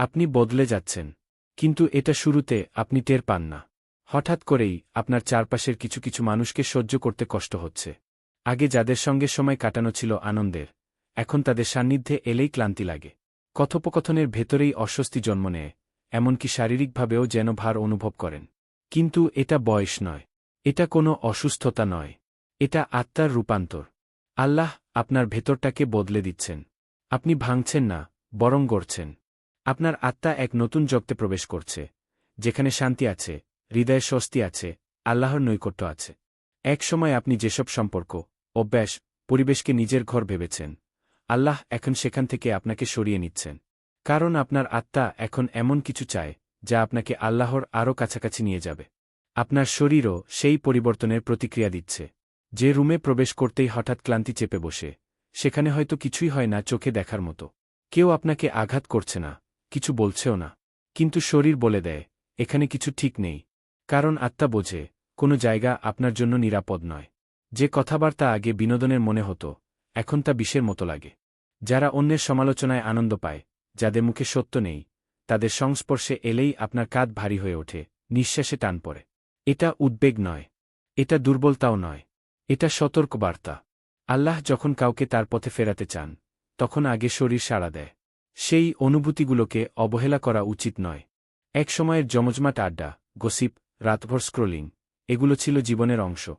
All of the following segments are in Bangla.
আপনি বদলে যাচ্ছেন। কিন্তু এটা শুরুতে আপনি টের পান না। হঠাৎ করেই আপনার চারপাশের কিছু কিছু মানুষকে সহ্য করতে কষ্ট হচ্ছে। আগে যাদের সঙ্গে সময় কাটানো ছিল আনন্দের, এখন তাদের সান্নিধ্যে এলেই ক্লান্তি লাগে। কথোপকথনের ভেতরেই অস্বস্তি জন্ম নেয়, এমনকি শারীরিকভাবেও যেন ভার অনুভব করেন। কিন্তু এটা বয়স নয়। এটা কোনো অসুস্থতা নয়। এটা আত্মার রূপান্তর। আল্লাহ আপনার ভেতরটাকে বদলে দিচ্ছেন। আপনি ভাঙছেন না, বরং গড়ছেন। আপনার আত্মা এক নতুন জগতে প্রবেশ করছে, যেখানে শান্তি আছে, হৃদয়ে স্বস্তি আছে, আল্লাহর নৈকট্য আছে। এক সময় আপনি যেসব সম্পর্ক, অভ্যাস, পরিবেশকে নিজের ঘর ভেবেছেন, আল্লাহ এখন সেখান থেকে আপনাকে সরিয়ে নিচ্ছেন। কারণ আপনার আত্মা এখন এমন কিছু চায়, যা আপনাকে আল্লাহর আরও কাছাকাছি নিয়ে যাবে। আপনার শরীরও সেই পরিবর্তনের প্রতিক্রিয়া দিচ্ছে, যে রুমে প্রবেশ করতেই হঠাৎ ক্লান্তি চেপে বসে, সেখানে হয়তো কিছুই হয় না চোখে দেখার মতো। কেউ আপনাকে আঘাত করছে না কিছু বলছেও না। কিন্তু শরীর বলে দেয়, এখানে কিছু ঠিক নেই। কারণ আত্মা বোঝে, কোনো জায়গা আপনার জন্য নিরাপদ নয়। যে কথাবার্তা আগে বিনোদনের মনে হতো, এখন তা বিষের মতো লাগে। যারা অন্যের সমালোচনায় আনন্দ পায়, যাদের মুখে সত্য নেই, তাদের সংস্পর্শে এলেই আপনার কাঁধ ভারী হয়ে ওঠে, নিঃশ্বাসে টান পড়ে। এটা উদ্বেগ নয়। এটা দুর্বলতাও নয়। এটা সতর্ক বার্তা আল্লাহ যখন কাউকে তার পথে ফেরাতে চান, তখন আগে শরীর সাড়া দেয়। সেই অনুভূতিগুলোকে অবহেলা করা উচিত নয়। এক সময়ের জমজমাট আড্ডা, গসিপ, রাতভর স্ক্রোলিং, এগুলো ছিল জীবনের অংশ।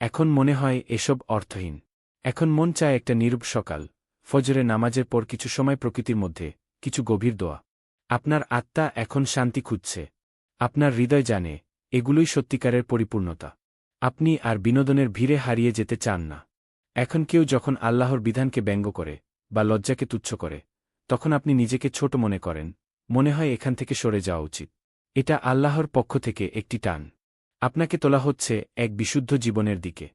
এখন মনে হয় এসব অর্থহীন। এখন মন চায় একটা নিরূপ সকাল, ফজরে নামাজের পর কিছু সময় প্রকৃতির মধ্যে, কিছু গভীর দোয়া। আপনার আত্মা এখন শান্তি খুঁজছে। আপনার হৃদয় জানে, এগুলোই সত্যিকারের পরিপূর্ণতা। আপনি আর বিনোদনের ভিড়ে হারিয়ে যেতে চান না। এখন কেউ যখন আল্লাহর বিধানকে ব্যঙ্গ করে, বা লজ্জাকে তুচ্ছ করে তখন আপনি নিজেকে ছোট মনে করেন। মনে হয় এখান থেকে সরে যাওয়া উচিত। এটা আল্লাহর পক্ষ থেকে একটি টান। আপনাকে তোলা হচ্ছে এক বিশুদ্ধ জীবনের দিকে।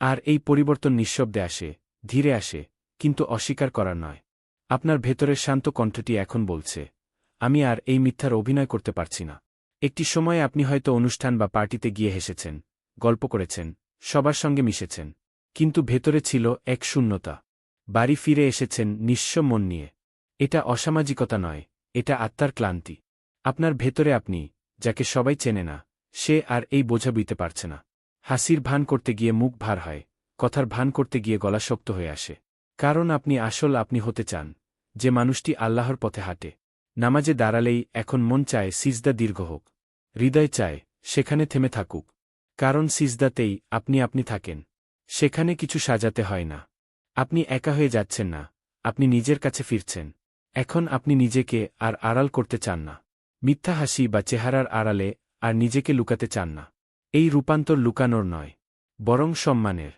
আর এই পরিবর্তন নিঃশব্দে আসে, ধীরে আসে, কিন্তু অস্বীকার করার নয়। আপনার ভেতরের শান্ত কণ্ঠটি এখন বলছে, আমি আর এই মিথ্যার অভিনয় করতে পারছি না। একটি সময়ে আপনি হয়তো অনুষ্ঠান বা পার্টিতে গিয়ে হেসেছেন, গল্প করেছেন, সবার সঙ্গে মিশেছেন, কিন্তু ভেতরে ছিল এক শূন্যতা। বাড়ি ফিরে এসেছেন নিঃস্ব মন নিয়ে। এটা অসামাজিকতা নয়, এটা আত্মার ক্লান্তি। আপনার ভেতরে আপনি, যাকে সবাই চেনে না, সে আর এই বোঝা বুইতে পারছে না। হাসির ভান করতে গিয়ে মুখ ভার হয়, কথার ভান করতে গিয়ে গলা শক্ত হয়ে আসে। কারণ আপনি আসল আপনি হতে চান, যে মানুষটি আল্লাহর পথে হাঁটে। নামাজে দাঁড়ালেই এখন মন চায় সিজদা দীর্ঘ হোক। হৃদয় চায়, সেখানে থেমে থাকুক। কারণ সিজদাতেই আপনি আপনি থাকেন। সেখানে কিছু সাজাতে হয় না। আপনি একা হয়ে যাচ্ছেন না, আপনি নিজের কাছে ফিরছেন। এখন আপনি নিজেকে আর আড়াল করতে চান না। মিথ্যা হাসি বা চেহারার আড়ালে আর নিজেকে লুকাতে চান না। এই রূপান্তর লুকানোর নয়, বরং সম্মানের।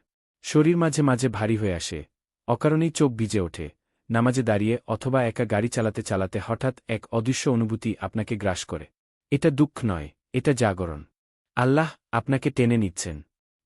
শরীর মাঝে মাঝে ভারী হয়ে আসে, অকারণেই চোখ ভিজে ওঠে, নামাজে দাঁড়িয়ে অথবা একা গাড়ি চালাতে চালাতে হঠাৎ এক অদৃশ্য অনুভূতি আপনাকে গ্রাস করে। এটা দুঃখ নয়, এটা জাগরণ। আল্লাহ আপনাকে টেনে নিচ্ছেন।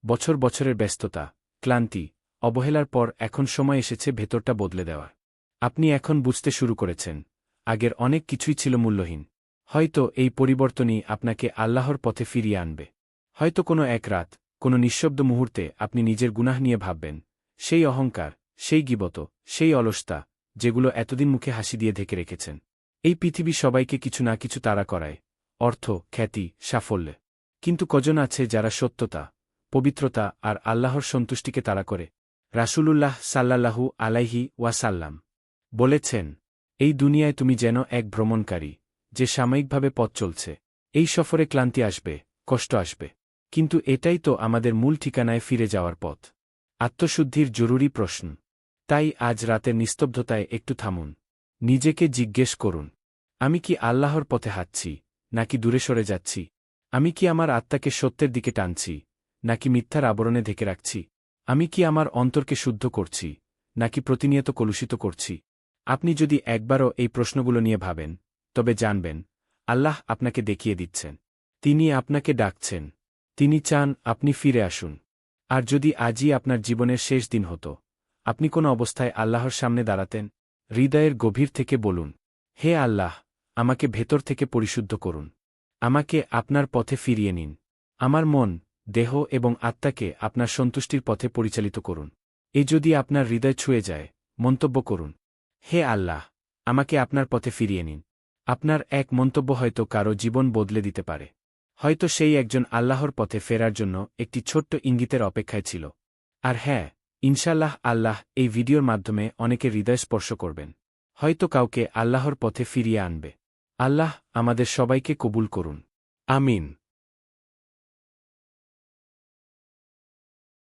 বছর বছরের ব্যস্ততা, ক্লান্তি, অবহেলার পর এখন সময় এসেছে ভেতরটা বদলে দেওয়ার। আপনি এখন বুঝতে শুরু করেছেন। আগের অনেক কিছুই ছিল মূল্যহীন। হয়তো এই পরিবর্তনই আপনাকে আল্লাহর পথে ফিরিয়ে আনবে। হয়তো কোনো এক রাত, কোনো নিঃশব্দ মুহূর্তে আপনি নিজের গুনাহ নিয়ে ভাববেন, সেই অহংকার, সেই গিবত, সেই অলসতা, যেগুলো এতদিন মুখে হাসি দিয়ে ঢেকে রেখেছেন। এই পৃথিবী সবাইকে কিছু না কিছু তাড়া করায়, অর্থ, খ্যাতি, সাফল্যে। কিন্তু কজন আছে যারা সত্যতা, পবিত্রতা আর আল্লাহর সন্তুষ্টিকে তাড়া করে? রাসূলুল্লাহ সাল্লাল্লাহু আলাইহি ওয়াসাল্লাম। বলেছেন, এই দুনিয়ায় তুমি যেন এক ভ্রমণকারী, যে সাময়িকভাবে পথ চলছে। এই সফরে ক্লান্তি আসবে, কষ্ট আসবে। কিন্তু এটাই তো আমাদের মূল ঠিকানায় ফিরে যাওয়ার পথ। আত্মশুদ্ধির জরুরি প্রশ্ন। তাই আজ রাতের নিস্তব্ধতায় একটু থামুন। নিজেকে জিজ্ঞেস করুন, আমি কি আল্লাহর পথে হাঁটছি, নাকি দূরে সরে যাচ্ছি? আমি কি আমার আত্মাকে সত্যের দিকে টানছি, নাকি মিথ্যার আবরণে ঢেকে রাখছি? আমি কি আমার অন্তরকে শুদ্ধ করছি, নাকি প্রতিনিয়ত কলুষিত করছি? আপনি যদি একবারও এই প্রশ্নগুলো নিয়ে ভাবেন, তবে জানবেন, আল্লাহ আপনাকে দেখিয়ে দিচ্ছেন। তিনি আপনাকে ডাকছেন। তিনি চান আপনি ফিরে আসুন। আর যদি আজই আপনার জীবনের শেষ দিন হতো, আপনি কোন অবস্থায় আল্লাহর সামনে দাঁড়াতেন? হৃদয়ের গভীর থেকে বলুন, হে আল্লাহ, আমাকে ভেতর থেকে পরিশুদ্ধ করুন। আমাকে আপনার পথে ফিরিয়ে নিন। আমার মন, দেহ এবং আত্মাকে আপনার সন্তুষ্টির পথে পরিচালিত করুন। এ যদি আপনার হৃদয় ছুঁয়ে যায়, মন্তব্য করুন। হে আল্লাহ, আমাকে আপনার পথে ফিরিয়ে নিন। আপনার এক মন্তব্য হয়তো কারও জীবন বদলে দিতে পারে। হয়তো সেই একজন আল্লাহর পথে ফেরার জন্য একটি ছোট্ট ইঙ্গিতের অপেক্ষায় ছিল। আর হ্যাঁ ইনশাল্লাহ আল্লাহ এই ভিডিওর মাধ্যমে অনেকে হৃদয় স্পর্শ করবেন। হয়তো কাউকে আল্লাহর পথে ফিরিয়ে আনবে। আল্লাহ আমাদের সবাইকে কবুল করুন। আমিন।